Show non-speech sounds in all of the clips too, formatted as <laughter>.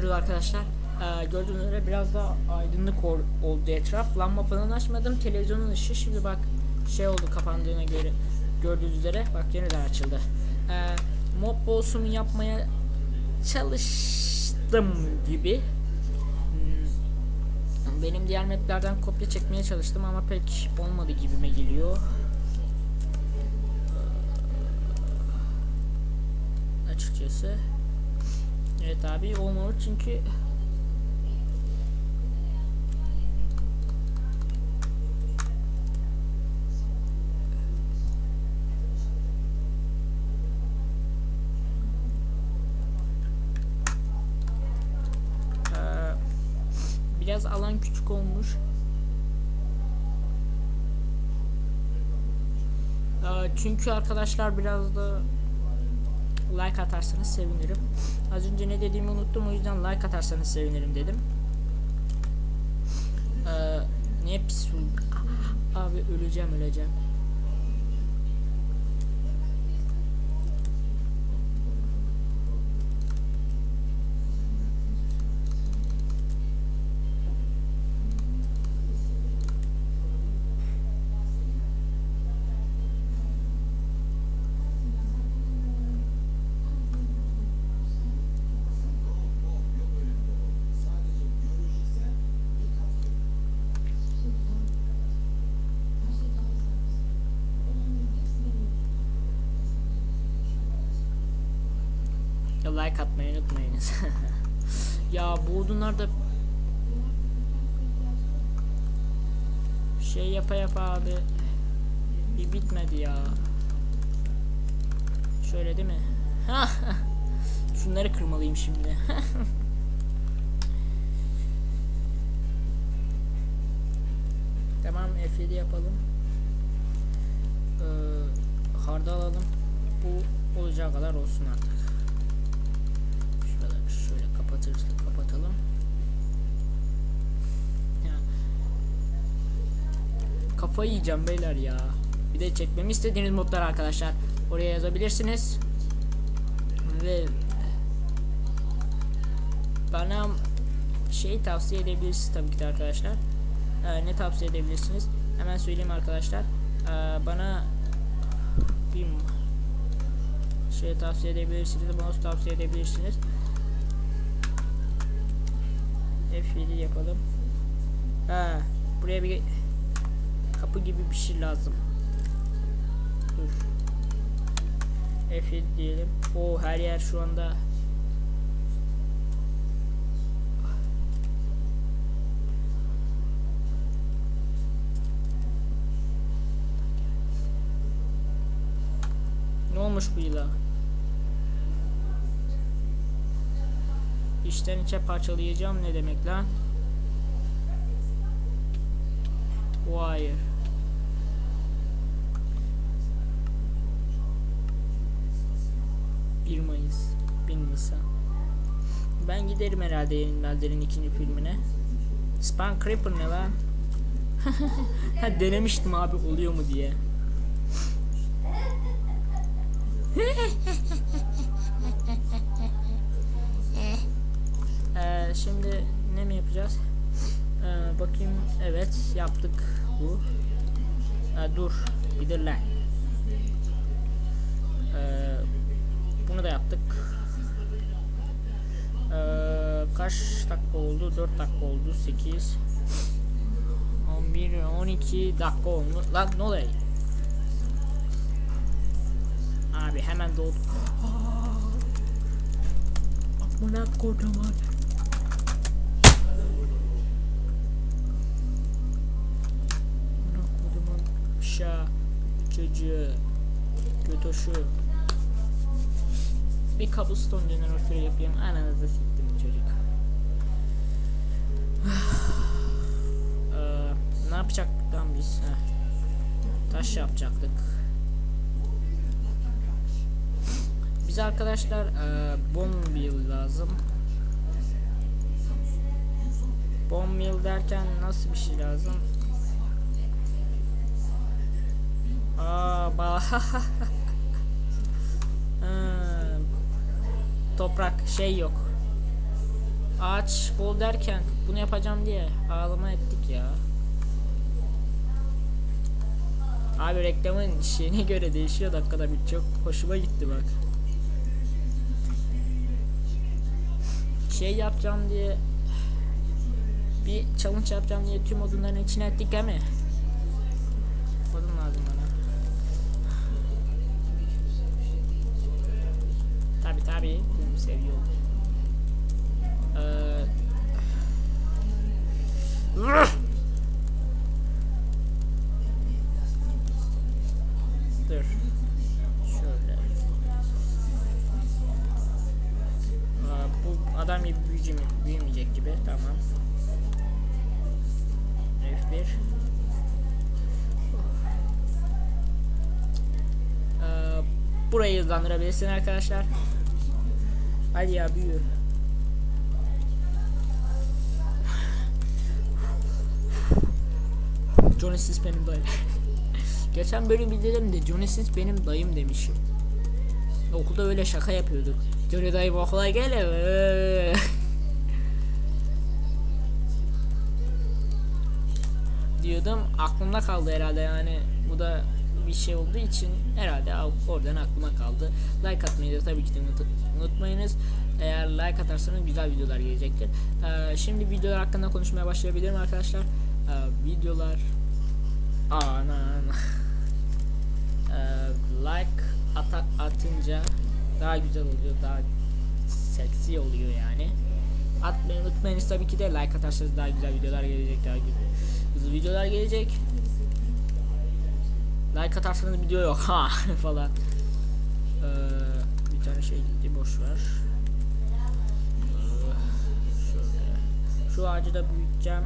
gidiyoruz arkadaşlar. Ee, gördüğünüz üzere biraz daha aydınlık ol- oldu etraf. Lamba falan açmadım. Televizyonun ışığı şimdi bak şey oldu kapandığına göre gördüğünüz üzere bak yeniden açıldı. Ee, mob boss'umu yapmaya çalıştım gibi. Hmm, Benim diğer maplerden kopya çekmeye çalıştım ama pek olmadı gibime geliyor. Ee, Açıkçası. Evet abi olmalı çünkü Ee, biraz alan küçük olmuş. Ee, çünkü arkadaşlar biraz da like atarsanız sevinirim. Az önce ne dediğimi unuttum o yüzden like atarsanız sevinirim dedim. Ee, niye pis Abi öleceğim öleceğim. Like atmayı unutmayınız. <laughs> ya bu odunlar da şey yapa yapa abi bir bitmedi ya. Şöyle değil mi? <laughs> Şunları kırmalıyım şimdi. <laughs> tamam F7 yapalım. Ee, harda alalım. Bu olacağı kadar olsun artık. Kapatırız kapatalım. Ya. Kafayı yiyeceğim beyler ya. Bir de çekmemi istediğiniz modlar arkadaşlar. Oraya yazabilirsiniz. Ve bana şey tavsiye edebilirsiniz tabii ki de arkadaşlar. Ee, ne tavsiye edebilirsiniz? Hemen söyleyeyim arkadaşlar. Ee, bana bir şey tavsiye edebilirsiniz, mouse tavsiye edebilirsiniz. F7 yapalım. Ha, buraya bir kapı gibi bir şey lazım. Dur. F7 diyelim. O her yer şu anda Ne olmuş bu yıla? İçten içe parçalayacağım ne demek lan? Hayır. Bir Mayıs, 1 Nisan. Ben giderim herhalde Yenilmezler'in ikinci filmine. Span Creeper ne lan? <laughs> ha denemiştim abi oluyor mu diye. <laughs> Ee, şimdi ne mi yapacağız? Ee, bakayım evet yaptık bu. Ee, dur bir de lan. Ee, bunu da yaptık. Ee, kaç dakika oldu? 4 dakika oldu. 8 11 12 dakika oldu. Lan ne oluyor? Abi hemen doldu. Amına kocaman. Şa çocuğu götoşu. Bir cobblestone jeneratörü yapayım. Ananızı siktim çocuk. <sighs> Ee, ne yapacaktık lan biz? Heh. Taş yapacaktık. Bize arkadaşlar e, bomb lazım. Bomb mill derken nasıl bir şey lazım? Hmm, Toprak şey yok. ağaç bol derken bunu yapacağım diye ağlama ettik ya. Abi reklamın şeyine göre değişiyor dakikada bir çok hoşuma gitti bak. Şey yapacağım diye bir challenge yapacağım diye tüm odunların içine ettik değil mi? Odun lazım bana. Tabi bunu seviyorum. Ee, Dur. Şöyle. Aa, bu adam gibi büyüyecek, büyümeyecek gibi. Tamam. F1. Ee, burayı hızlandırabilirsin arkadaşlar. Hadi ya büyü. Johnny benim dayım. <laughs> Geçen bölüm bildirim de Johnny Sis benim dayım demişim. Okulda öyle şaka yapıyorduk. Johnny dayım okula gel <laughs> diyordum aklımda kaldı herhalde yani bu da bir şey olduğu için herhalde al- oradan aklıma kaldı. Like atmayı da tabii ki de unut- unutmayınız. Eğer like atarsanız güzel videolar gelecektir. Ee, şimdi videolar hakkında konuşmaya başlayabilirim arkadaşlar. Ee, videolar anan <laughs> Ee, like ata اتınca daha güzel oluyor, daha seksi oluyor yani. Atmayı unutmayınız tabii ki de like atarsanız daha güzel videolar gelecek, daha güzel hızlı videolar gelecek. Like atarsanız video yok ha <laughs> falan. Ee, bir tane şey gitti boş ver. Ee, şöyle. Şu ağacı da büyüteceğim.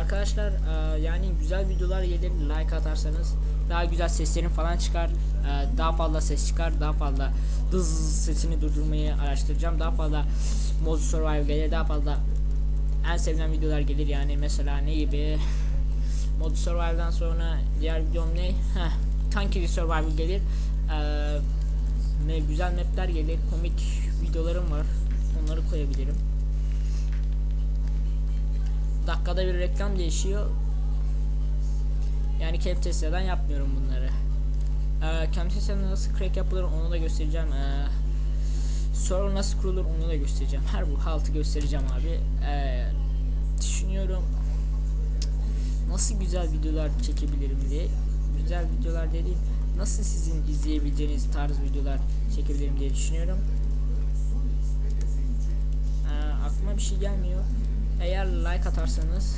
Arkadaşlar e, yani güzel videolar gelir like atarsanız daha güzel seslerin falan çıkar e, daha fazla ses çıkar daha fazla hız sesini durdurmayı araştıracağım daha fazla mod survival gelir daha fazla en sevilen videolar gelir yani mesela ne gibi mod survival'dan sonra diğer videom ne Heh, Tankiri survival gelir ee, güzel mapler gelir komik videolarım var onları koyabilirim dakikada bir reklam değişiyor. Yani Camtasia'dan yapmıyorum bunları. Ee, Camtasia'da nasıl crack yapılır onu da göstereceğim. Ee, server nasıl kurulur onu da göstereceğim. Her bu haltı göstereceğim abi. Ee, düşünüyorum nasıl güzel videolar çekebilirim diye. Güzel videolar dediğim nasıl sizin izleyebileceğiniz tarz videolar çekebilirim diye düşünüyorum. Ee, aklıma bir şey gelmiyor. Eğer like atarsanız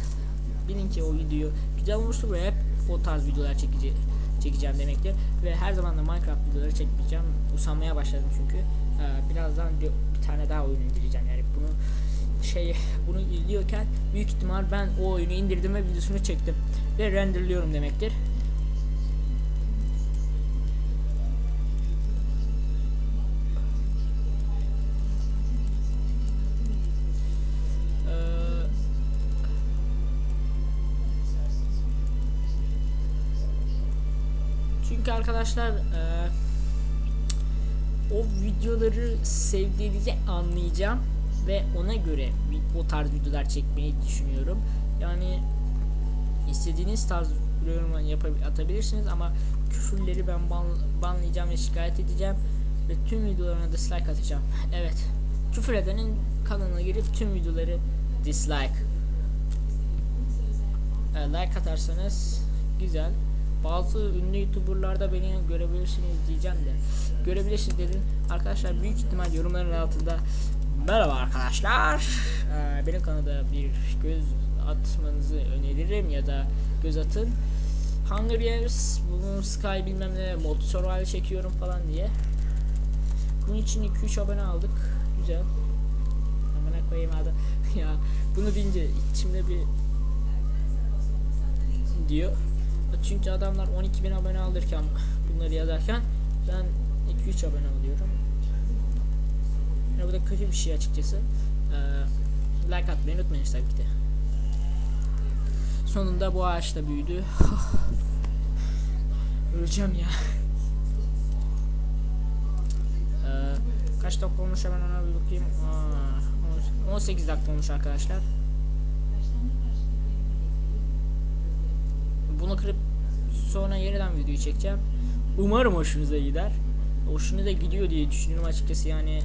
bilin ki o video güzel olmuştur ve hep o tarz videolar çekeceğim, çekeceğim demektir. Ve her zaman da Minecraft videoları çekmeyeceğim. Usanmaya başladım çünkü. Ee, birazdan bir, bir tane daha oyun indireceğim. Yani bunu şey bunu izliyorken büyük ihtimal ben o oyunu indirdim ve videosunu çektim ve renderliyorum demektir. Ee, Çünkü arkadaşlar e, o videoları sevdiğinizi anlayacağım ve ona göre o tarz videolar çekmeyi düşünüyorum. Yani istediğiniz tarz yorum atabilirsiniz ama küfürleri ben ban, banlayacağım ve şikayet edeceğim ve tüm videolarına dislike atacağım. Evet. Küfür edenin kanalına girip tüm videoları dislike. E, like atarsanız güzel. Bazı ünlü youtuberlarda beni görebilirsiniz diyeceğim de görebilirsiniz dedim. Arkadaşlar büyük ihtimal yorumların altında merhaba arkadaşlar e, benim kanalda bir göz atmanızı öneririm ya da göz atın. Hunger Games, bunun Sky bilmem ne mod survival çekiyorum falan diye. Bunun için 2-3 abone aldık. Güzel. Amına koyayım adı. <laughs> ya bunu deyince içimde bir diyor. Çünkü adamlar 12 bin abone alırken bunları yazarken ben 2-3 abone alıyorum. Yani bu da kötü bir şey açıkçası. Ee, like atmayı unutmayın tabii ki. Sonunda bu ağaç da büyüdü. <laughs> Öleceğim ya. Ee, Kaç dakika olmuş hemen ona bir bakayım. Aa, 18 dakika olmuş arkadaşlar. Bunu kırıp sonra yeniden videoyu çekeceğim. Umarım hoşunuza gider. Hoşunuza gidiyor diye düşünüyorum açıkçası yani.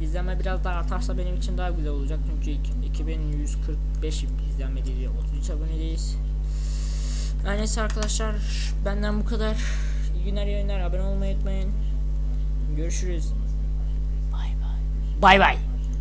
İzlenme biraz daha artarsa benim için daha güzel olacak çünkü iki- 2145 izlenmediği 33 abonedeyiz. Yani neyse arkadaşlar benden bu kadar. İyi günler yayınlar abone olmayı unutmayın. Görüşürüz. Bay bay. Bay bay.